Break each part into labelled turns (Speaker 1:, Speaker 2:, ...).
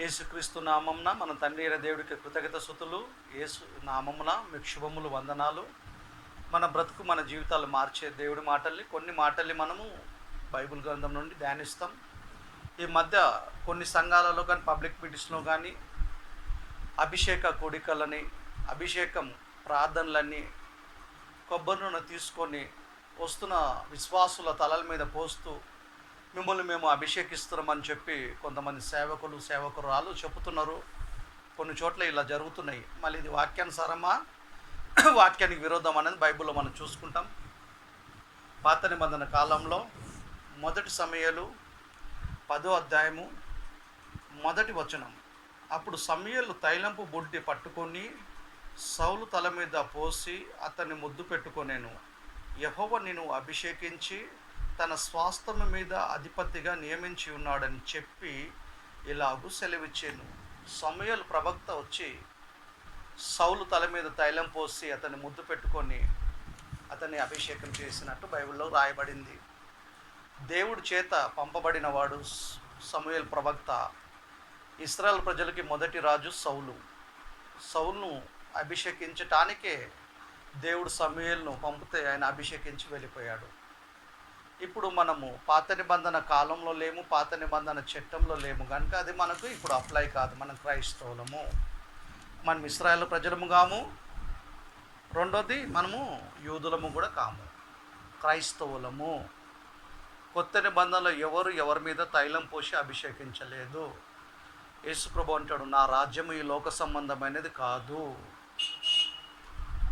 Speaker 1: యేసుక్రీస్తు నామంన మన తండ్రి అయిన దేవుడికి కృతజ్ఞత సుతులు యేసు నామమున మీకు శుభములు వందనాలు. మన బ్రతుకు మన జీవితాలు మార్చే దేవుడి మాటల్ని కొన్ని మాటల్ని మనము బైబిల్ గ్రంథం నుండి ధ్యానిస్తాం. ఈ మధ్య కొన్ని సంఘాలలో కానీ పబ్లిక్ మీటింగ్స్లో కానీ అభిషేక కోడికలని అభిషేకం ప్రార్థనలన్నీ కొబ్బరి నూనె తీసుకొని వస్తున్న విశ్వాసుల తలల మీద పోస్తూ మిమ్మల్ని మేము అభిషేకిస్తున్నామని చెప్పి కొంతమంది సేవకులు సేవకురాలు చెబుతున్నారు. కొన్ని చోట్ల ఇలా జరుగుతున్నాయి. మళ్ళీ ఇది వాక్యానుసారమా? వాక్యానికి విరోధం అనేది బైబిల్లో మనం చూసుకుంటాం. పాత నిబంధన కాలంలో మొదటి సమయాలు పదో అధ్యాయము మొదటి వచనం. అప్పుడు సమయలు తైలంపు బుడ్డి పట్టుకొని సౌలు తల మీద పోసి అతన్ని ముద్దు పెట్టుకొనేను. యహోవ నేను అభిషేకించి తన స్వాస్థ్యం మీద అధిపతిగా నియమించి ఉన్నాడని చెప్పి ఇలాగూ సెలవిచ్చాను. సమయలు ప్రవక్త వచ్చి సౌలు తల మీద తైలం పోసి అతన్ని ముద్దు పెట్టుకొని అతన్ని అభిషేకం చేసినట్టు బైబిల్లో రాయబడింది. దేవుడి చేత పంపబడిన వాడు సమయల్ ప్రవక్త ఇస్రాయల్ ప్రజలకి మొదటి రాజు సౌలు. సౌలును అభిషేకించటానికే దేవుడు సమయల్ను పంపితే ఆయన అభిషేకించి వెళ్ళిపోయాడు. ఇప్పుడు మనము పాత నిబంధన కాలంలో లేము పాత నిబంధన చట్టంలో లేము. కనుక అది మనకు ఇప్పుడు అప్లై కాదు. మనం క్రైస్తవులము. మనం ఇస్రాయల్ ప్రజలము కాము. రెండోది మనము యూదులము కూడా కాము. క్రైస్తవులము. కొత్త నిబంధనలో ఎవరు ఎవరి మీద తైలం పోసి అభిషేకించలేదు. యేసుప్రభు అంటాడు నా రాజ్యము ఈ లోక సంబంధమైనది కాదు.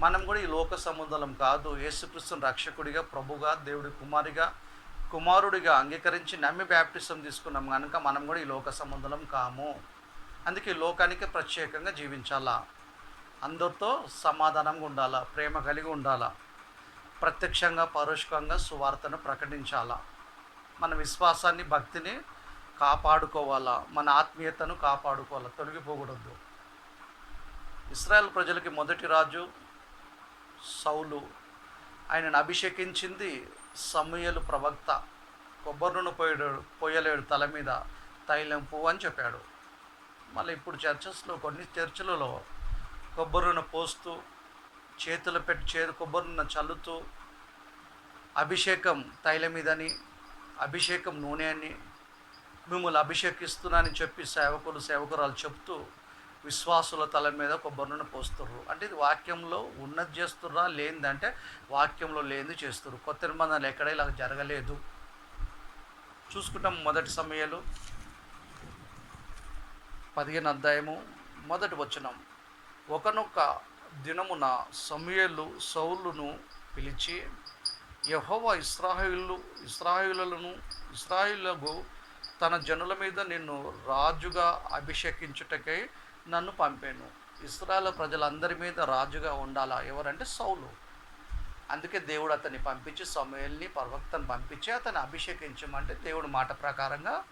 Speaker 1: మనం కూడా ఈ లోక సంబంధం కాదు. యేసుక్రీస్తుని రక్షకుడిగా ప్రభుగా దేవుడి కుమారిగా కుమారుడిగా అంగీకరించి నమ్మి బ్యాప్టిజం తీసుకున్నాం కనుక మనం కూడా ఈ లోక సంబంధం కాము. అందుకే ఈ లోకానికి ప్రత్యేకంగా జీవించాలా. అందరితో సమాధానంగా ఉండాలా ప్రేమ కలిగి ఉండాలా ప్రత్యక్షంగా పరోక్షంగా సువార్తను ప్రకటించాలా. మన విశ్వాసాన్ని భక్తిని కాపాడుకోవాలా. మన ఆత్మీయతను కాపాడుకోవాలా. తొలగిపోకూడదు. ఇస్రాయల్ ప్రజలకి మొదటి రాజు సౌలు ఆయనను అభిషేకించింది సమూయలు ప్రవక్త. కొబ్బరిను పోయడు పోయలేడు తల మీద తైలం పువ్వు అని చెప్పాడు. మళ్ళీ ఇప్పుడు చర్చస్లో కొన్ని చర్చలలో కొబ్బరిను పోస్తూ చేతులు పెట్టి చేరు కొబ్బరి చల్లుతూ అభిషేకం తైలం మీదని అభిషేకం నూనె అని మిమ్మల్ని అభిషేకిస్తున్నానని చెప్పి సేవకులు సేవకురాలు చెప్తూ విశ్వాసుల తల మీద కొబ్బరిని పోస్తుర్రు. అంటే ఇది వాక్యంలో ఉన్నది చేస్తుర్రా లేనిదంటే వాక్యంలో లేనిది చేస్తుర్రు. కొత్త నిబంధనలు ఎక్కడ ఇలా జరగలేదు. చూసుకుంటాం మొదటి సమయాలు. పదిహేను అధ్యాయము మొదటి వచనం. ఒకనొక దినమున సమయలు సౌలును పిలిచి యహోవ ఇస్రాయిలు ఇస్రాయిలను ఇస్రాయిలకు తన జనుల మీద నిన్ను రాజుగా అభిషేకించుటకై నన్ను పంపాను. ఇస్రాయల్ ప్రజలందరి మీద రాజుగా ఉండాలా? ఎవరంటే సౌలు. అందుకే దేవుడు అతన్ని పంపించి సమయల్ని పర్వక్తను పంపించి అతన్ని అభిషేకించమంటే దేవుడు మాట ప్రకారంగా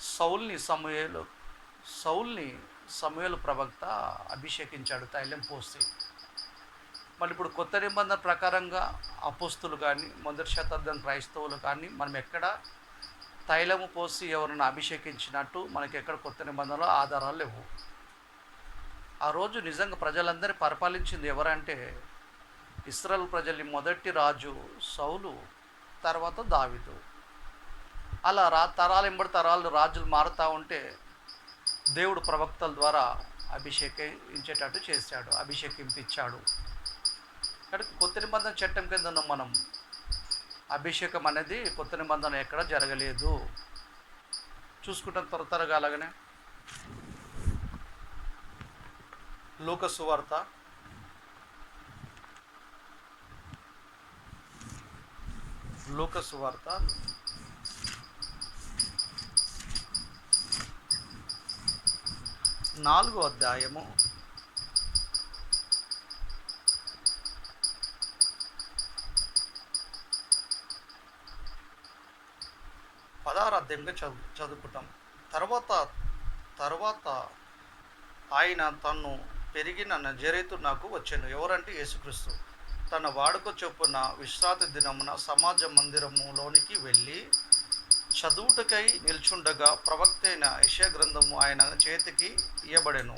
Speaker 1: సౌల్ని సమయలు సౌల్ని సమయలు ప్రవక్త అభిషేకించాడు తైలం పోసి. మరి ఇప్పుడు కొత్త నిబంధన ప్రకారంగా అపుస్తులు కానీ మొదటి శతాబ్దం క్రైస్తవులు కానీ మనం ఎక్కడ తైలము పోసి ఎవరిని అభిషేకించినట్టు మనకి ఎక్కడ కొత్త నిబంధనలో ఆధారాలు లేవు. ఆ రోజు నిజంగా ప్రజలందరినీ పరిపాలించింది ఎవరంటే ఇస్రాయల్ ప్రజల్ని మొదటి రాజు సౌలు తర్వాత దావిదు. అలా రా తరాలు ఎంబడి తరాలు రాజులు మారుతూ ఉంటే దేవుడు ప్రవక్తల ద్వారా అభిషేకించేటట్టు చేశాడు అభిషేకింపించాడు కానీ కొత్త నిబంధన చట్టం కింద ఉన్నాం మనం. అభిషేకం అనేది కొత్త నిబంధన ఎక్కడ జరగలేదు. చూసుకుంటాం త్వర త్వరగా అలాగనే. లోకసువార్త. లోకసువార్త. నాలుగో అధ్యాయము. పదహారు అధ్యాయంగా చదువు చదువుకుంటాం. తర్వాత తర్వాత ఆయన తను పెరిగి నన్ను నజరేతు నాకు వచ్చాను. ఎవరంటే యేసుక్రీస్తు. తన వాడుక చొప్పున విశ్రాంతి దినమున సమాజ మందిరములోనికి వెళ్ళి చదువుటకై నిల్చుండగా ప్రవక్త అయిన యశా గ్రంథము ఆయన చేతికి ఇయ్యబడెను.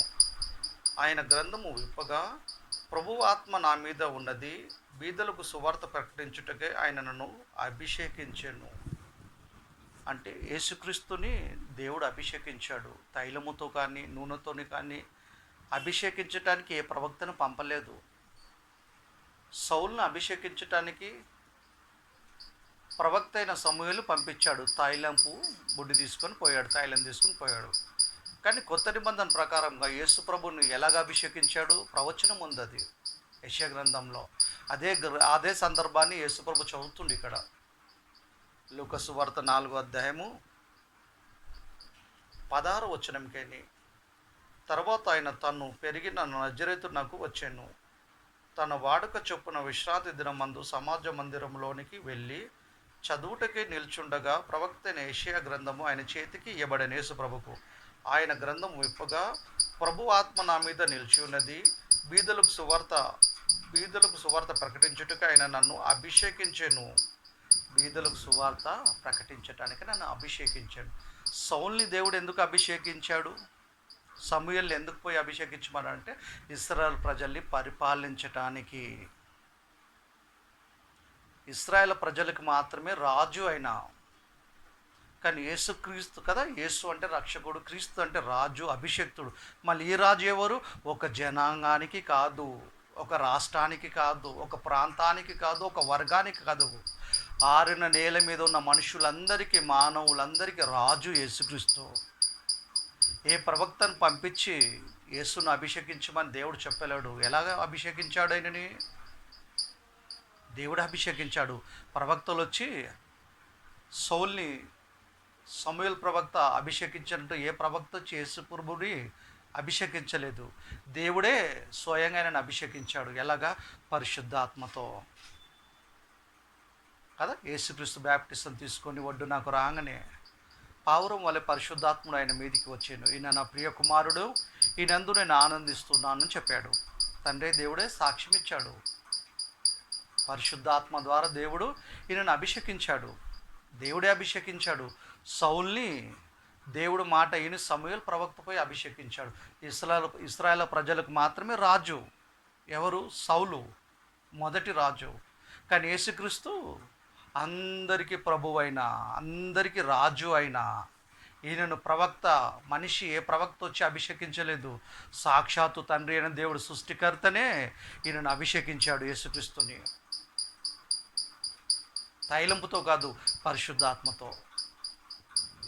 Speaker 1: ఆయన గ్రంథము విప్పగా ప్రభు ఆత్మ నా మీద ఉన్నది బీదలకు సువార్త ప్రకటించుటకై ఆయన నన్ను అభిషేకించాను. అంటే యేసుక్రీస్తుని దేవుడు అభిషేకించాడు. తైలముతో కానీ నూనెతోని కానీ అభిషేకించటానికి ఏ ప్రవక్తను పంపలేదు. సౌల్ను అభిషేకించటానికి ప్రవక్త అయిన సమూహలు పంపించాడు. తైలంపు బుడ్డి తీసుకొని పోయాడు తైలం తీసుకొని పోయాడు. కానీ కొత్త నిబంధన ప్రకారంగా యేసు ప్రభుని ఎలాగ అభిషేకించాడు? ప్రవచనం ఉంది అది. యశ గ్రంథంలో. అదే గ్ర- అదే సందర్భాన్ని యేసుప్రభు చదువుతుంది ఇక్కడ. లూకసు వార్త నాలుగో అధ్యాయము పదహారు వచనంకేని తర్వాత ఆయన తను పెరిగిన నజరేతునకు వచ్చాను. తన వాడుక చొప్పున విశ్రాంతి దినమందు సమాజ మందిరంలోనికి వెళ్ళి చదువుటకే నిల్చుండగా ప్రవక్త అయిన ఏషియా గ్రంథము ఆయన చేతికి ఇవ్వబడిన యేసుప్రభుకు ఆయన గ్రంథం విప్పగా ప్రభు ఆత్మ నా మీద నిలిచి ఉన్నది బీదలకు సువార్త బీదలకు సువార్త ప్రకటించుటకు ఆయన నన్ను అభిషేకించాను. బీదలకు సువార్త ప్రకటించటానికి నన్ను అభిషేకించాను. సౌల్ని దేవుడు ఎందుకు అభిషేకించాడు? సమూహల్ని ఎందుకు పోయి అభిషేకించమనంటే ఇస్రాయల్ ప్రజల్ని పరిపాలించటానికి. ఇస్రాయల్ ప్రజలకు మాత్రమే రాజు అయినా కానీ యేసు క్రీస్తు కదా యేసు అంటే రక్షకుడు క్రీస్తు అంటే రాజు అభిషక్తుడు. మళ్ళీ ఈ రాజు ఎవరు? ఒక జనాంగానికి కాదు ఒక రాష్ట్రానికి కాదు ఒక ప్రాంతానికి కాదు ఒక వర్గానికి కాదు. ఆరిన నేల మీద ఉన్న మనుషులందరికీ మానవులందరికీ రాజు యేసుక్రీస్తు. ఏ ప్రవక్తను పంపించి యేసును అభిషేకించమని దేవుడు చెప్పలేడు. ఎలాగ అభిషేకించాడు ఆయనని? దేవుడు అభిషేకించాడు. ప్రవక్తలు వచ్చి సౌల్ని సమూహల్ ప్రవక్త అభిషేకించినట్టు ఏ ప్రవక్త వచ్చి యేసుప్రభుని అభిషేకించలేదు. దేవుడే స్వయంగా ఆయనను అభిషేకించాడు. ఎలాగా? పరిశుద్ధాత్మతో. కదా? యేసుక్రీస్తు బ్యాప్టిజం తీసుకొని ఒడ్డు నాకు రాగానే పావురం వల్ల పరిశుద్ధాత్ముడు ఆయన మీదికి వచ్చాను. ఈయన నా ప్రియ కుమారుడు ఈయనందు నేను ఆనందిస్తున్నానని చెప్పాడు. తండ్రి దేవుడే సాక్ష్యం ఇచ్చాడు. పరిశుద్ధాత్మ ద్వారా దేవుడు ఈయనను అభిషేకించాడు. దేవుడే అభిషేకించాడు. సౌల్ని దేవుడు మాట ఈయన సమూహల్ ప్రవక్తపై అభిషేకించాడు. ఇస్రాయల్ ఇస్రాయల్ ప్రజలకు మాత్రమే రాజు. ఎవరు? సౌలు. మొదటి రాజు. కానీ యేసుక్రీస్తు అందరికీ ప్రభువైన అందరికీ రాజు అయిన ఈయనను ప్రవక్త మనిషి ఏ ప్రవక్త వచ్చి అభిషేకించలేదు. సాక్షాత్తు తండ్రి అయిన దేవుడు సృష్టికర్తనే ఈయనను అభిషేకించాడు యేసుక్రీస్తుని. తైలంపుతో కాదు పరిశుద్ధాత్మతో.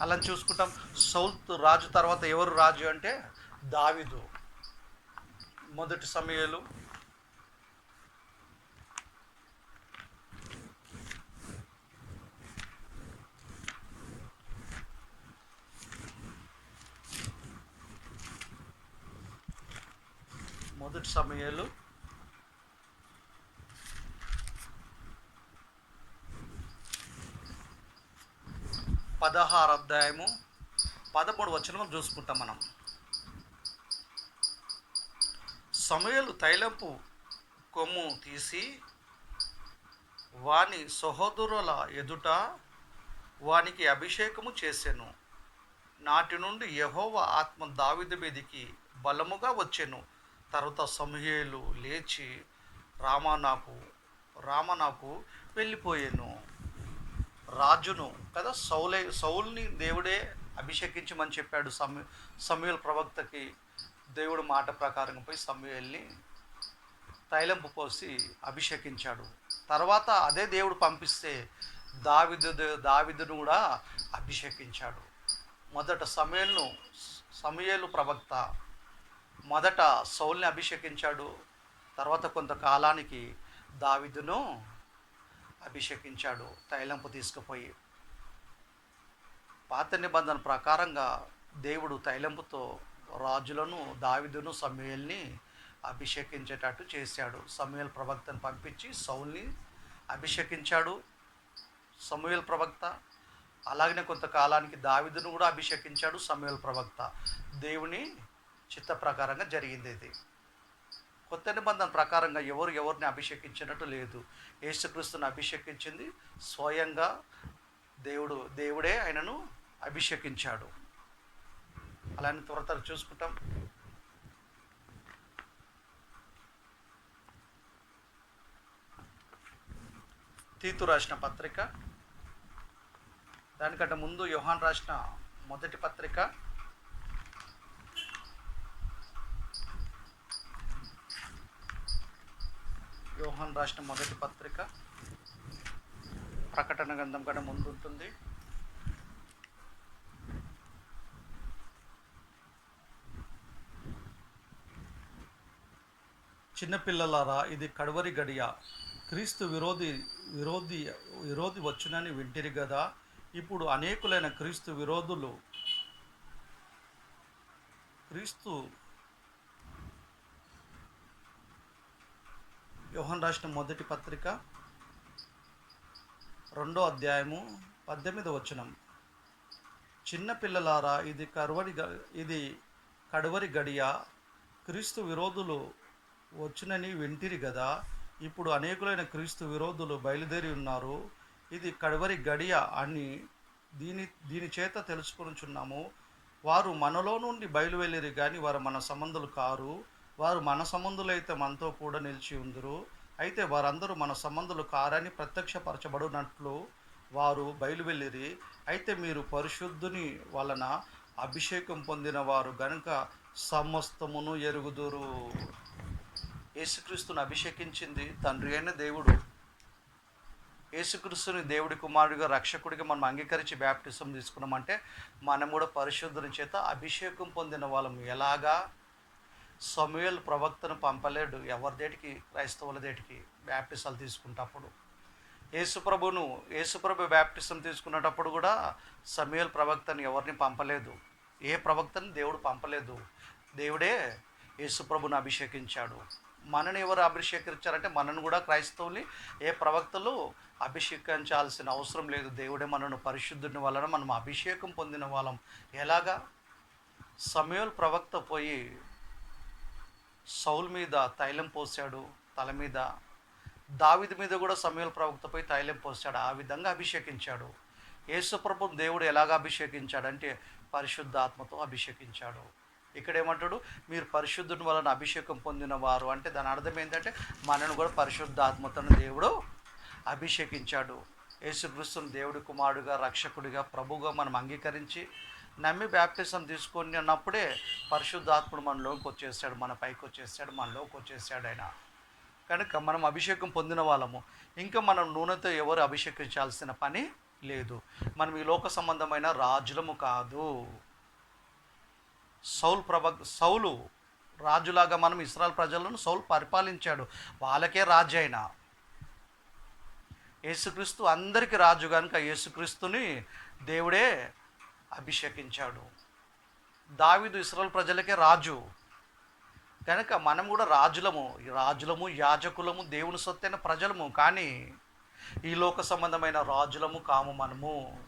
Speaker 1: అలా చూసుకుంటాం సౌత్ రాజు తర్వాత ఎవరు రాజు అంటే? దావిదు. మొదటి సమయాలు మొదటి సమయాలు. పదహారు అధ్యాయము పదమూడు వచనం చూసుకుంటాం మనం. సమయలు తైలంపు కొమ్ము తీసి వాని సహోదరుల ఎదుట వానికి అభిషేకము చేసాను. నాటి నుండి యహోవ ఆత్మ దావిద మీదికి బలముగా వచ్చెను. తర్వాత సమూహేలు లేచి రామ నాకు రామ నాకు వెళ్ళిపోయాను. రాజును కదా సౌలే సౌల్ని దేవుడే అభిషేకించమని చెప్పాడు సమూ సమూహల్ ప్రవక్తకి. దేవుడు మాట ప్రకారం పోయి సమూహల్ని తైలంపు పోసి అభిషేకించాడు. తర్వాత అదే దేవుడు పంపిస్తే దావిదు దావిదును కూడా అభిషేకించాడు. మొదట సమయల్ను సమయలు ప్రవక్త మొదట సౌల్ని అభిషేకించాడు. తర్వాత కొంతకాలానికి దావిదును అభిషేకించాడు తైలంపు తీసుకుపోయి. పాత నిబంధన ప్రకారంగా దేవుడు తైలంపుతో రాజులను దావిదును సమయల్ని అభిషేకించేటట్టు చేశాడు. సమూయేల్ ప్రవక్తను పంపించి సౌల్ని అభిషేకించాడు. సమూయేల్ ప్రవక్త అలాగనే కొంతకాలానికి దావిదును కూడా అభిషేకించాడు సమూయేల్ ప్రవక్త. దేవుని చిత్త ప్రకారంగా జరిగింది ఇది. కొత్త నిబంధన ప్రకారంగా ఎవరు ఎవరిని అభిషేకించినట్టు లేదు. యేసుక్రీస్తుని అభిషేకించింది స్వయంగా దేవుడు దేవుడే ఆయనను అభిషేకించాడు. అలానే త్వర త్వర చూసుకుంటాం. తీతు రాసిన పత్రిక. దానికంటే ముందు యోహాన్ రాసిన మొదటి పత్రిక. యోహాన్ రాసిన మొదటి పత్రిక ప్రకటన గ్రంథం కంటే ముందు ఉంటుంది చిన్నపిల్లలారా ఇది కడవరి గడియ. క్రీస్తు విరోధి విరోధి విరోధి వచ్చునని వింటిరి కదా ఇప్పుడు అనేకులైన క్రీస్తు విరోధులు క్రీస్తు యోహన్ రాసిన మొదటి పత్రిక రెండో అధ్యాయము పద్దెనిమిది వచనం. చిన్నపిల్లలారా ఇది కరువరి గ- ఇది కడవరి గడియ. క్రీస్తు విరోధులు వచ్చునని వింటిరి కదా ఇప్పుడు అనేకులైన క్రీస్తు విరోధులు బయలుదేరి ఉన్నారు. ఇది కడవరి గడియ అని దీని దీని చేత తెలుసుకొనుచున్నాము. వారు మనలో నుండి బయలువెళ్ళిరి కానీ వారు మన సంబంధులు కారు. వారు మన సంబంధులైతే మనతో కూడా నిలిచి ఉందరు. అయితే వారందరూ మన సంబంధులు కారని ప్రత్యక్షపరచబడినట్లు వారు బయలువెళ్ళిరి అయితే మీరు పరిశుద్ధుని వలన అభిషేకం పొందిన వారు గనుక సమస్తమును ఎరుగుదురు. యేసుక్రీస్తుని అభిషేకించింది తండ్రి అయిన దేవుడు. యేసుక్రీస్తుని దేవుడి కుమారుడిగా రక్షకుడిగా మనం అంగీకరించి బ్యాప్టిజం తీసుకున్నామంటే మనం కూడా పరిశుద్ధుని చేత అభిషేకం పొందిన వాళ్ళం. ఎలాగా? సమూయల్ ప్రవక్తను పంపలేడు. ఎవరి దేటికి? క్రైస్తవుల దేటికి? బ్యాప్టిసాలు తీసుకుంటప్పుడు యేసుప్రభును యేసుప్రభు బ్యాప్టిసం తీసుకునేటప్పుడు కూడా సమూయల్ ప్రవక్తను ఎవరిని పంపలేదు. ఏ ప్రవక్తను? దేవుడు పంపలేదు. దేవుడే యేసుప్రభును అభిషేకించాడు. మనని ఎవరు అభిషేకించారంటే మనను కూడా క్రైస్తవుని ఏ ప్రవక్తలు అభిషేకించాల్సిన అవసరం లేదు. దేవుడే మనను పరిశుద్ధుని వలన మనం అభిషేకం పొందిన వాళ్ళం. ఎలాగా? సమయోల్ ప్రవక్త పోయి సౌల్ మీద తైలం పోసాడు తల మీద. దావిది మీద కూడా సమయల ప్రవక్తపై తైలం పోసాడు ఆ విధంగా అభిషేకించాడు. యేసుప్రభు దేవుడు ఎలాగ అభిషేకించాడంటే పరిశుద్ధాత్మతో అభిషేకించాడు. ఇక్కడ ఏమంటాడు మీరు పరిశుద్ధుని వలన అభిషేకం పొందిన వారు అంటే దాని అర్థం ఏంటంటే మనను కూడా పరిశుద్ధాత్మతను దేవుడు అభిషేకించాడు. యేసుక్రీస్తుని దేవుడి కుమారుడిగా రక్షకుడిగా ప్రభుగా మనం అంగీకరించి నమ్మి బ్యాప్టిజం తీసుకొని అన్నప్పుడే పరిశుద్ధాత్ముడు మనలోకి వచ్చేసాడు మన పైకి వచ్చేసాడు మనలోకి వచ్చేసాడు ఆయన. కనుక మనం అభిషేకం పొందిన వాళ్ళము. ఇంకా మనం నూనెతో ఎవరు అభిషేకించాల్సిన పని లేదు. మనం ఈ లోక సంబంధమైన రాజులము కాదు. సౌల్ ప్రభ సౌలు రాజులాగా మనం ఇస్రాయల్ ప్రజలను సౌలు పరిపాలించాడు. వాళ్ళకే రాజు అయిన. యేసుక్రీస్తు అందరికీ రాజు కనుక యేసుక్రీస్తుని దేవుడే అభిషేకించాడు. దావిదు ఇస్రాల్ ప్రజలకే రాజు. కనుక మనం కూడా రాజులము ఈ రాజులము యాజకులము దేవుని సొత్తైన ప్రజలము కానీ ఈ లోక సంబంధమైన రాజులము కాము మనము.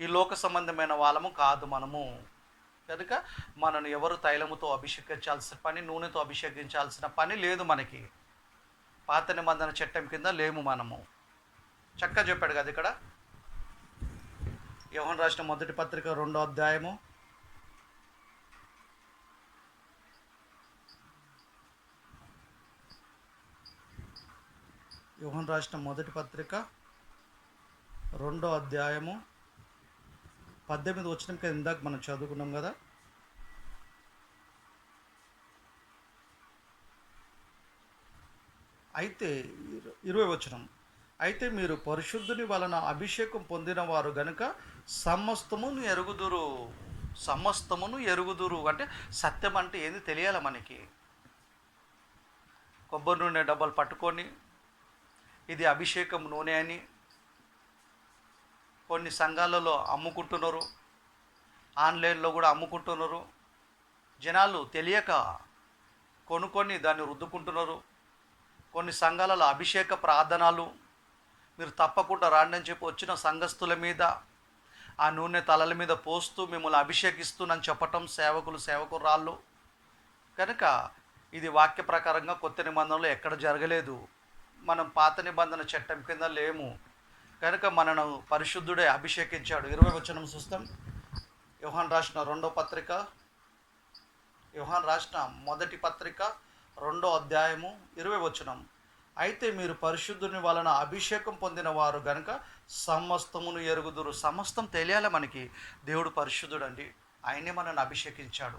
Speaker 1: ఈ లోక సంబంధమైన వాళ్ళము కాదు మనము. కనుక మనను ఎవరు తైలముతో అభిషేకించాల్సిన పని నూనెతో అభిషేకించాల్సిన పని లేదు మనకి. పాత నిబంధన చట్టం కింద లేము మనము. చక్కగా చెప్పాడు కదా ఇక్కడ. యోహన్ రాసిన మొదటి పత్రిక రెండో అధ్యాయము. యోహన్ రాసిన మొదటి పత్రిక రెండో అధ్యాయము. పద్దెనిమిది వచ్చిన కదా ఇందాక మనం చదువుకున్నాం కదా. అయితే ఇరవై వచనం. అయితే మీరు పరిశుద్ధుని వలన అభిషేకం పొందినవారు గనుక సమస్తమును ఎరుగుదురు. సమస్తమును ఎరుగుదురు. అంటే సత్యం అంటే ఏంది తెలియాలి మనకి? కొబ్బరి నూనె డబ్బాలు పట్టుకొని ఇది అభిషేకం నూనె అని కొన్ని సంఘాలలో అమ్ముకుంటున్నారు. ఆన్లైన్లో కూడా అమ్ముకుంటున్నారు. జనాలు తెలియక కొనుక్కొని దాన్ని రుద్దుకుంటున్నారు. కొన్ని సంఘాలలో అభిషేక ప్రార్థనలు మీరు తప్పకుండా రాండి అని చెప్పి వచ్చిన సంఘస్థుల మీద ఆ నూనె తలల మీద పోస్తూ మిమ్మల్ని అభిషేకిస్తూనని చెప్పటం సేవకులు సేవకురాళ్ళు. కనుక ఇది వాక్య ప్రకారంగా కొత్త నిబంధనలు ఎక్కడ జరగలేదు. మనం పాత నిబంధన చట్టం కింద లేము. కనుక మనను పరిశుద్ధుడే అభిషేకించాడు. ఇరవై వచనం చూస్తాం. యోహాన్ రాసిన రెండో పత్రిక. యోహాన్ రాసిన మొదటి పత్రిక రెండో అధ్యాయము ఇరవై వచనం. అయితే మీరు పరిశుద్ధుని వలన అభిషేకం పొందిన వారు గనక సమస్తమును ఎరుగుదురు. సమస్తం తెలియాలి మనకి? దేవుడు పరిశుద్ధుడు అండి ఆయనే మనల్ని అభిషేకించాడు.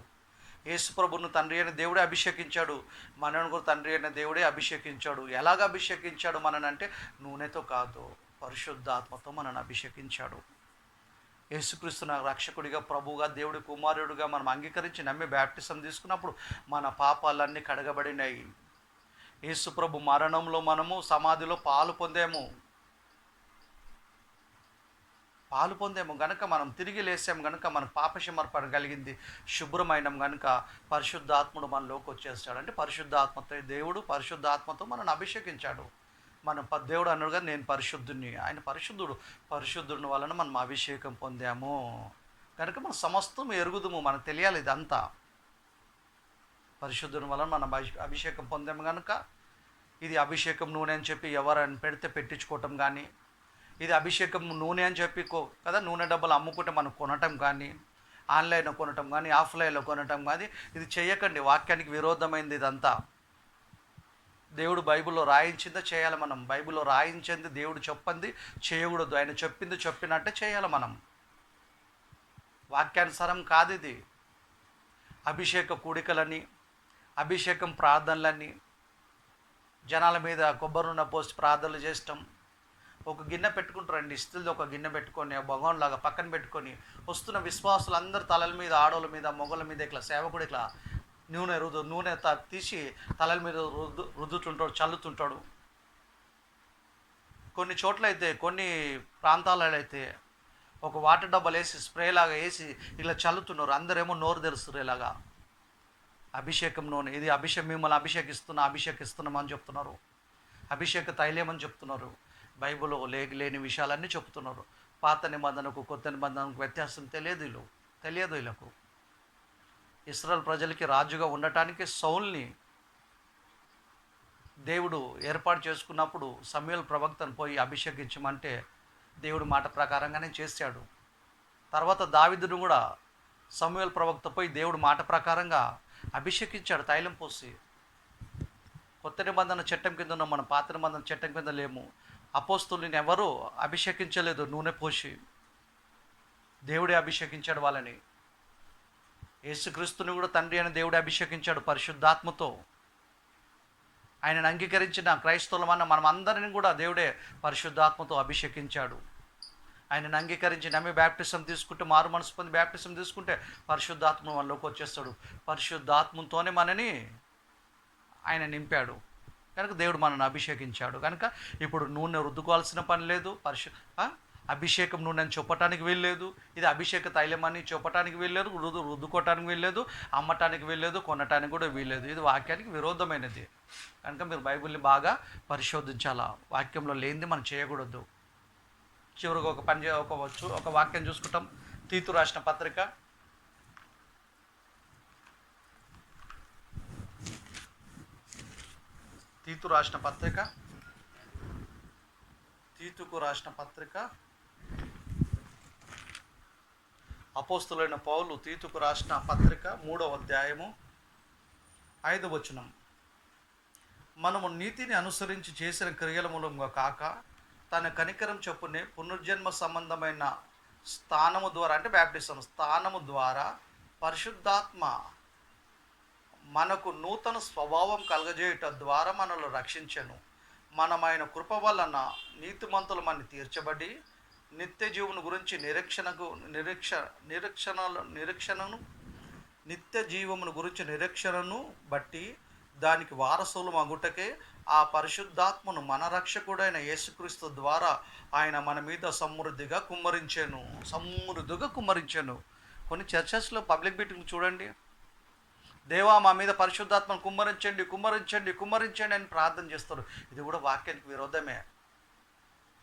Speaker 1: యేసుప్రభును తండ్రి అయిన దేవుడే అభిషేకించాడు. మనను కూడా తండ్రి అయిన దేవుడే అభిషేకించాడు. ఎలాగ అభిషేకించాడు మననంటే? నూనెతో కాదు పరిశుద్ధాత్మతో మనల్ని అభిషేకించాడు. యేసుక్రీస్తు నా రక్షకుడిగా ప్రభువుగా దేవుడి కుమారుడిగా మనం అంగీకరించి నమ్మి బ్యాప్టిసం తీసుకున్నప్పుడు మన పాపాలన్నీ కడగబడినాయి. యేసుప్రభు మరణంలో మనము సమాధిలో పాలు పొందాము? పాలు పొందాము? గనుక మనం తిరిగి లేసాము గనుక మన పాప సమర్పణ కలిగింది శుభ్రమైనం గనుక పరిశుద్ధాత్ముడు మనలోకి వచ్చేస్తాడు అంటే పరిశుద్ధాత్మతో దేవుడు పరిశుద్ధాత్మతో మనల్ని అభిషేకించాడు. మనం ప- దేవుడు అన్నాడుగా నేను పరిశుద్ధుని ఆయన పరిశుద్ధుడు. పరిశుద్ధుని వలన మనం అభిషేకం పొందాము. కనుక మనం సమస్తం ఎరుగుదుము మనకు తెలియాలి ఇదంతా. పరిశుద్ధుని వలన మనం అభిషేకం పొందాము కనుక ఇది అభిషేకం నూనె అని చెప్పి ఎవరైనా పెడితే పెట్టించుకోవటం కానీ ఇది అభిషేకం నూనె అని చెప్పి కో కదా నూనె డబ్బాలు అమ్ముకుంటే మనం కొనటం కానీ ఆన్లైన్లో కొనటం కానీ ఆఫ్లైన్లో కొనటం కానీ ఇది చేయకండి. వాక్యానికి విరోధమైంది ఇదంతా. దేవుడు బైబిల్లో రాయించిందే చేయాలి మనం. బైబిల్లో రాయించింది దేవుడు చెప్పింది చేయకూడదు. ఆయన చెప్పింది చెప్పినట్టే చేయాలి మనం. వాక్యానుసారం కాదు ఇది. అభిషేక కూడికలని అభిషేకం ప్రార్థనలన్నీ జనాల మీద కొబ్బరి నూనె పోసి ప్రార్థనలు చేస్తాం. ఒక గిన్నె పెట్టుకుంటారండి ఇస్తులది ఒక గిన్నె పెట్టుకొని భగవాన్ లాగా పక్కన పెట్టుకొని వస్తున్న విశ్వాసులు అందరు తలల మీద ఆడోళ్ళ మీద మొగల మీద ఇట్లా సేవకుడు ఇట్లా నూనె రుదు నూనె తీసి తలల మీద రుద్దు రుద్దుతుంటాడు చల్లుతుంటాడు. కొన్ని చోట్ల అయితే కొన్ని ప్రాంతాలలో అయితే ఒక వాటర్ డబ్బాలు వేసి స్ప్రేలాగా వేసి ఇలా చల్లుతున్నారు. అందరేమో నోరు తెరుస్తారు ఇలాగా అభిషేకం నూనె. ఇది అభిషేకం మిమ్మల్ని అభిషేకిస్తున్నా అభిషేకిస్తున్నామని చెప్తున్నారు. అభిషేక తైలేమని చెప్తున్నారు. బైబిల్లో లేక లేని విషయాలన్నీ చెప్తున్నారు. పాత నిబంధనకు కొత్త నిబంధనకు వ్యత్యాసం తెలియదు వీళ్ళు. తెలియదు వీళ్ళకు. ఇస్రాయల్ ప్రజలకి రాజుగా ఉండటానికి సౌల్ని దేవుడు ఏర్పాటు చేసుకున్నప్పుడు సమయల్ ప్రవక్తను పోయి అభిషేకించమంటే దేవుడు మాట ప్రకారంగానే చేశాడు. తర్వాత దావిదును కూడా సమయల్ ప్రవక్త పోయి దేవుడు మాట ప్రకారంగా అభిషేకించాడు తైలం పోసి. కొత్త నిబంధన చట్టం కింద ఉన్న మనం పాత నిబంధన చట్టం కింద లేము. అపోస్తుల్ని ఎవరూ అభిషేకించలేదు నూనె పోసి. దేవుడే అభిషేకించాడు వాళ్ళని. యేసుక్రీస్తుని కూడా తండ్రి అని దేవుడే అభిషేకించాడు పరిశుద్ధాత్మతో. ఆయనను అంగీకరించిన క్రైస్తవులమన్న మనం అందరిని కూడా దేవుడే పరిశుద్ధాత్మతో అభిషేకించాడు. ఆయనను అంగీకరించి నమ్మి బ్యాప్టిజం తీసుకుంటే మారు మనసు పొంది బ్యాప్టిజం తీసుకుంటే పరిశుద్ధాత్మ మనలోకి వచ్చేస్తాడు. పరిశుద్ధాత్మతోనే మనని ఆయన నింపాడు. కనుక దేవుడు మనల్ని అభిషేకించాడు. కనుక ఇప్పుడు నూనె రుద్దుకోవాల్సిన పని లేదు. పరిశు అభిషేకం నూనె అని చెప్పటానికి వీల్లేదు. ఇది అభిషేక తైలం అని చెప్పటానికి వీల్లేదు. రుద్దు రుద్దుకోవటానికి వీల్లేదు. అమ్మటానికి వీల్లేదు. కొనటానికి కూడా వీల్లేదు. ఇది వాక్యానికి విరోధమైనది. కనుక మీరు బైబిల్ని బాగా పరిశోధించాలా? వాక్యంలో లేనిది మనం చేయకూడదు. చివరికి ఒక పని చే- ఒక వచ్చు ఒక వాక్యం చూసుకుంటాం. తీతు రాసిన పత్రిక. తీతు రాసిన పత్రిక. తీతుకు రాసిన పత్రిక. అపోస్తులైన పౌలు తీతుకు రాసిన పత్రిక మూడవ అధ్యాయము ఐదు వచనం. మనము నీతిని అనుసరించి చేసిన క్రియల మూలంగా కాక తన కనికరం చొప్పునే పునర్జన్మ సంబంధమైన స్థానము ద్వారా అంటే బ్యాప్టిజం స్థానము ద్వారా పరిశుద్ధాత్మ మనకు నూతన స్వభావం కలగజేయట ద్వారా మనల్ని రక్షించను. మనమైన కృప వలన నీతిమంతులు మన తీర్చబడి నిత్య జీవుని గురించి నిరీక్షణకు నిరీక్ష నిరీక్షణలు నిరీక్షణను నిత్య జీవమును గురించి నిరీక్షణను బట్టి దానికి వారసులు మగుటకే ఆ పరిశుద్ధాత్మను మన రక్షకుడైన యేసుక్రీస్తు ద్వారా ఆయన మన మీద సమృద్ధిగా కుమ్మరించాను. సమృద్ధిగా కుమ్మరించాను. కొన్ని చర్చెస్లో పబ్లిక్ మీటింగ్ చూడండి. దేవా మా మీద పరిశుద్ధాత్మను కుమ్మరించండి కుమ్మరించండి కుమ్మరించండి అని ప్రార్థన చేస్తారు. ఇది కూడా వాక్యానికి విరోధమే.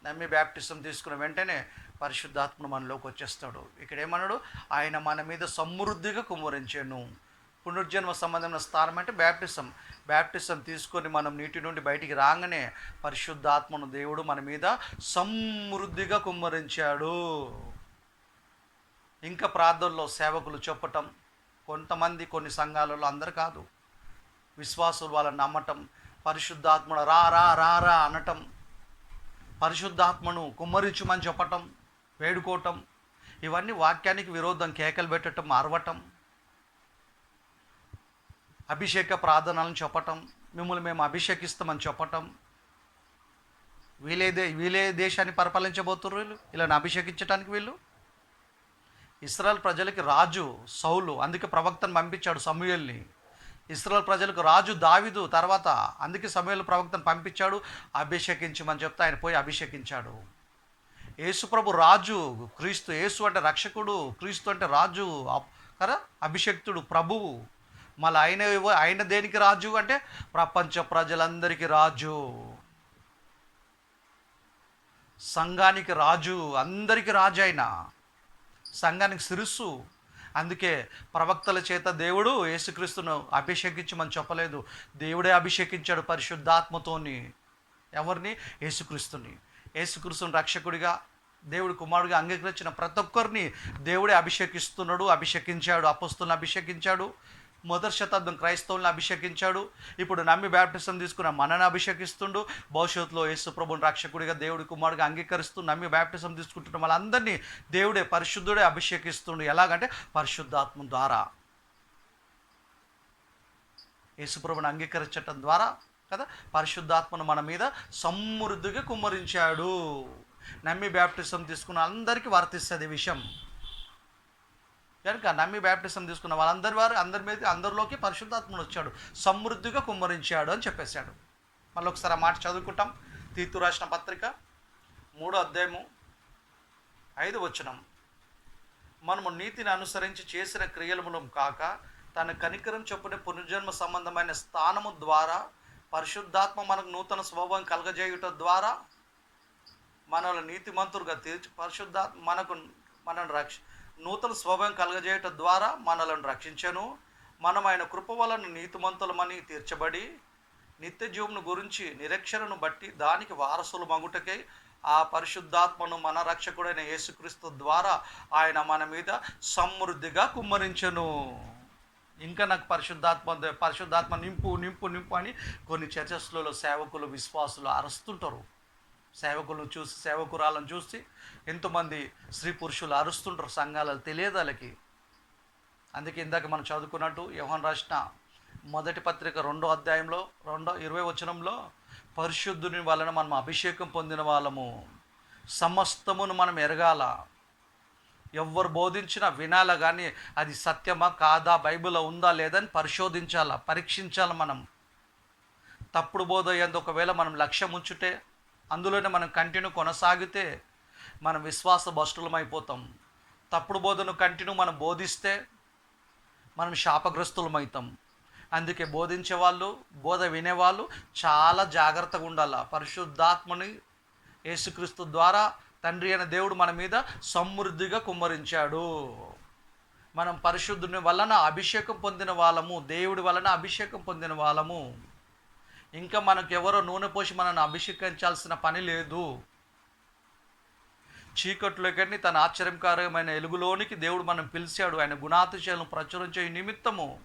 Speaker 1: నమ్మి బ్యాప్టిజం తీసుకున్న వెంటనే పరిశుద్ధాత్మను మనలోకి వచ్చేస్తాడు. ఇక్కడ ఏమన్నాడు? ఆయన మన మీద సమృద్ధిగా కుమ్మరించాను. పునర్జన్మ సంబంధమైన స్థానం అంటే బ్యాప్టిజం బ్యాప్టిజం తీసుకొని మనం నీటి నుండి బయటికి రాగానే పరిశుద్ధాత్మను దేవుడు మన మీద సమృద్ధిగా కుమ్మరించాడు. ఇంకా ప్రార్థనలో సేవకులు చెప్పటం కొంతమంది కొన్ని సంఘాలలో అందరు కాదు విశ్వాసులు వాళ్ళని నమ్మటం పరిశుద్ధాత్మను రా రా రా రా అనటం పరిశుద్ధాత్మను కుమ్మరించమని చెప్పటం వేడుకోవటం ఇవన్నీ వాక్యానికి విరోధం కేకలు పెట్టడం అరవటం అభిషేక ప్రార్థనలను చెప్పటం మిమ్మల్ని మేము అభిషేకిస్తామని చెప్పటం. వీలే దే వీలే దేశాన్ని పరిపాలించబోతున్నారు వీళ్ళు? ఇలా అభిషేకించడానికి వీళ్ళు? ఇస్రాయల్ ప్రజలకి రాజు సౌలు అందుకే ప్రవక్తను పంపించాడు సమూయల్ని. ఇస్రాయల్ ప్రజలకు రాజు దావిదు తర్వాత అందుకే సమూహల ప్రవక్తను పంపించాడు అభిషేకించమని చెప్తే ఆయన పోయి అభిషేకించాడు. యేసుప్రభు రాజు క్రీస్తు యేసు అంటే రక్షకుడు క్రీస్తు అంటే రాజు కదా? అభిషక్తుడు ప్రభువు. మళ్ళీ ఆయన ఆయన దేనికి రాజు అంటే ప్రపంచ ప్రజలందరికీ రాజు. సంఘానికి రాజు అందరికీ రాజు ఆయన. సంఘానికి శిరస్సు. అందుకే ప్రవక్తల చేత దేవుడు యేసుక్రీస్తును అభిషేకించమని చెప్పలేదు. దేవుడే అభిషేకించాడు పరిశుద్ధాత్మతోని ఎవరిని? యేసుక్రీస్తుని. యేసుక్రీస్తుని రక్షకుడిగా దేవుడి కుమారుడిగా అంగీకరించిన ప్రతి ఒక్కరిని దేవుడే అభిషేకిస్తున్నాడు అభిషేకించాడు అపస్తులను అభిషేకించాడు. మొదటి శతాబ్దం క్రైస్తవులను అభిషేకించాడు. ఇప్పుడు నమ్మి బ్యాప్టిజం తీసుకున్న మనని అభిషేకిస్తుండు. భవిష్యత్తులో యేసుప్రభుని రక్షకుడిగా దేవుడి కుమారుడిగా అంగీకరిస్తూ నమ్మి బ్యాప్టిజం తీసుకుంటున్న వాళ్ళందరినీ దేవుడే పరిశుద్ధుడే అభిషేకిస్తుండు. ఎలాగంటే పరిశుద్ధాత్మ ద్వారా. యేసుప్రభుని అంగీకరించటం ద్వారా కదా? పరిశుద్ధాత్మను మన మీద సమృద్ధిగా కుమ్మరించాడు. నమ్మి బ్యాప్టిజం తీసుకున్న అందరికీ వర్తిస్తుంది విషయం. కనుక నమ్మి బ్యాప్టిజం తీసుకున్న వాళ్ళందరి వారు అందరి మీద అందరిలోకి పరిశుద్ధాత్మను వచ్చాడు. సమృద్ధిగా కుమ్మరించాడు అని చెప్పేశాడు. మళ్ళీ ఒకసారి ఆ మాట చదువుకుంటాం. తీర్తు రాసిన పత్రిక మూడో అధ్యాయము ఐదు వచనం. మనము నీతిని అనుసరించి చేసిన క్రియలములం కాక తన కనికరం చొప్పున పునర్జన్మ సంబంధమైన స్థానము ద్వారా పరిశుద్ధాత్మ మనకు నూతన స్వభావం కలగజేయుట ద్వారా మనల్ని నీతిమంతులుగా తీర్చి పరిశుద్ధాత్మ మనకు మనల్ని రక్ష నూతన స్వభావం కలగజేయటం ద్వారా మనలను రక్షించను. మనం ఆయన కృప వలన నీతిమంతులమని తీర్చబడి నిత్య జీవమును గురించి నిరీక్షణను బట్టి దానికి వారసులు మగుటకై ఆ పరిశుద్ధాత్మను మన రక్షకుడైన యేసుక్రీస్తు ద్వారా ఆయన మన మీద సమృద్ధిగా కుమ్మరించను. ఇంకా నాకు పరిశుద్ధాత్మ పరిశుద్ధాత్మ నింపు నింపు నింపు అని కొన్ని చర్చస్లలో సేవకులు విశ్వాసులు అరుస్తుంటారు. సేవకులను చూసి సేవకురాలను చూసి ఎంతోమంది స్త్రీ పురుషులు అరుస్తుంటారు సంఘాలు తెలియదు వాళ్ళకి అందుకే ఇందాక మనం చదువుకున్నట్టు యోహన్ రాసిన మొదటి పత్రిక రెండో అధ్యాయంలో రెండో ఇరవై వచనంలో పరిశుద్ధుని వలన మనం అభిషేకం పొందిన వాళ్ళము. సమస్తమును మనం ఎరగాల. ఎవరు బోధించినా వినాలా కానీ అది సత్యమా కాదా? బైబిల్లో ఉందా లేదని పరిశోధించాలా పరీక్షించాలి మనం. తప్పుడు బోధ ఎందు ఒకవేళ మనం లక్ష్యం ఉంచుటే అందులోనే మనం కంటిన్యూ కొనసాగితే మనం విశ్వాస భస్టులమైపోతాం తప్పుడు బోధను కంటిన్యూ మనం బోధిస్తే మనం శాపగ్రస్తులమవుతాం అందుకే బోధించే వాళ్ళు బోధ వినేవాళ్ళు చాలా జాగ్రత్తగా ఉండాలి. పరిశుద్ధాత్మని యేసుక్రీస్తు ద్వారా తండ్రి అయిన దేవుడు మన మీద సమృద్ధిగా కుమ్మరించాడు. మనం పరిశుద్ధుని వలన అభిషేకం పొందిన వాళ్ళము దేవుడి వలన అభిషేకం పొందిన వాళ్ళము. ఇంకా మనకు ఎవరో నూనె పోసి మనల్ని అభిషేకించాల్సిన పని లేదు. చీకట్లోకి తన ఆశ్చర్యకరమైన ఎలుగులోనికి దేవుడు మనం పిలిచాడు. ఆయన గుణాతిశయాలను ప్రచురించే నిమిత్తము.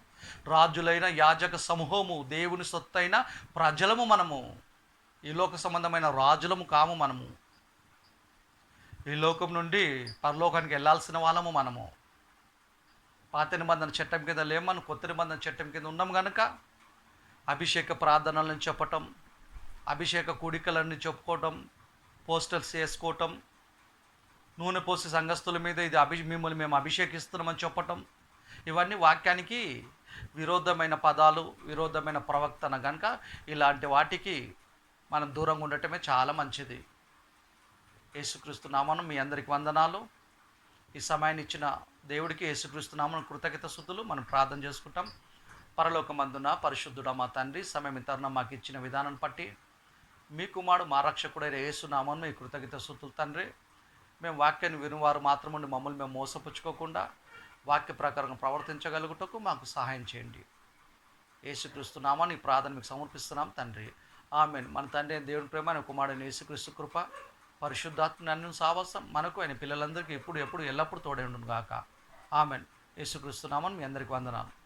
Speaker 1: రాజులైన యాజక సమూహము దేవుని సొత్తైన ప్రజలము మనము. ఈ లోక సంబంధమైన రాజులము కాము మనము. ఈ లోకం నుండి పరలోకానికి వెళ్ళాల్సిన వాళ్ళము మనము. పాత నిబంధన చట్టం కింద లేము కొత్త నిబంధన చట్టం కింద ఉన్నాం కనుక అభిషేక ప్రార్థనలను చెప్పటం అభిషేక కూడికలన్నీ చెప్పుకోవటం పోస్టర్స్ వేసుకోవటం నూనె పోసి సంఘస్థుల మీద ఇది అభి మిమ్మల్ని మేము అభిషేకిస్తున్నామని చెప్పటం. ఇవన్నీ వాక్యానికి విరోధమైన పదాలు విరోధమైన ప్రవక్తన కనుక ఇలాంటి వాటికి మనం దూరంగా ఉండటమే చాలా మంచిది. యేసుక్రీస్తు నామను మీ అందరికి వందనాలు. ఈ సమయాన్ని ఇచ్చిన దేవుడికి యేసుక్రీస్తు నామను కృతజ్ఞత స్థుతులు మనం ప్రార్థన చేసుకుంటాం. పరలోకమందున పరిశుద్ధుడ మా తండ్రి సమయం ఈ తరుణం మాకు ఇచ్చిన విధానం బట్టి మీ కుమారుడు మా రక్షకుడైన వేస్తున్నామని మీ కృతజ్ఞత సుతులు తండ్రి. మేము వాక్యాన్ని వినువారు మాత్రముండి మమ్మల్ని మేము మోసపుచ్చుకోకుండా వాక్య ప్రకారం ప్రవర్తించగలుగుటకు మాకు సహాయం చేయండి. యేసుక్రీస్తు నామాన్ని ప్రార్థన మీకు సమర్పిస్తున్నాం తండ్రి. ఆమెన్. మన తండ్రి అయిన దేవుని ప్రేమ ఆయన కుమారుని యేసుక్రీస్తు కృప పరిశుద్ధాత్మ అన్ను సావాసం మనకు ఆయన పిల్లలందరికీ ఎప్పుడు ఎప్పుడు ఎల్లప్పుడూ తోడే ఉండును గాక. ఆమెన్. యేసుక్రీస్తు నామని మీ అందరికీ వందనాలు.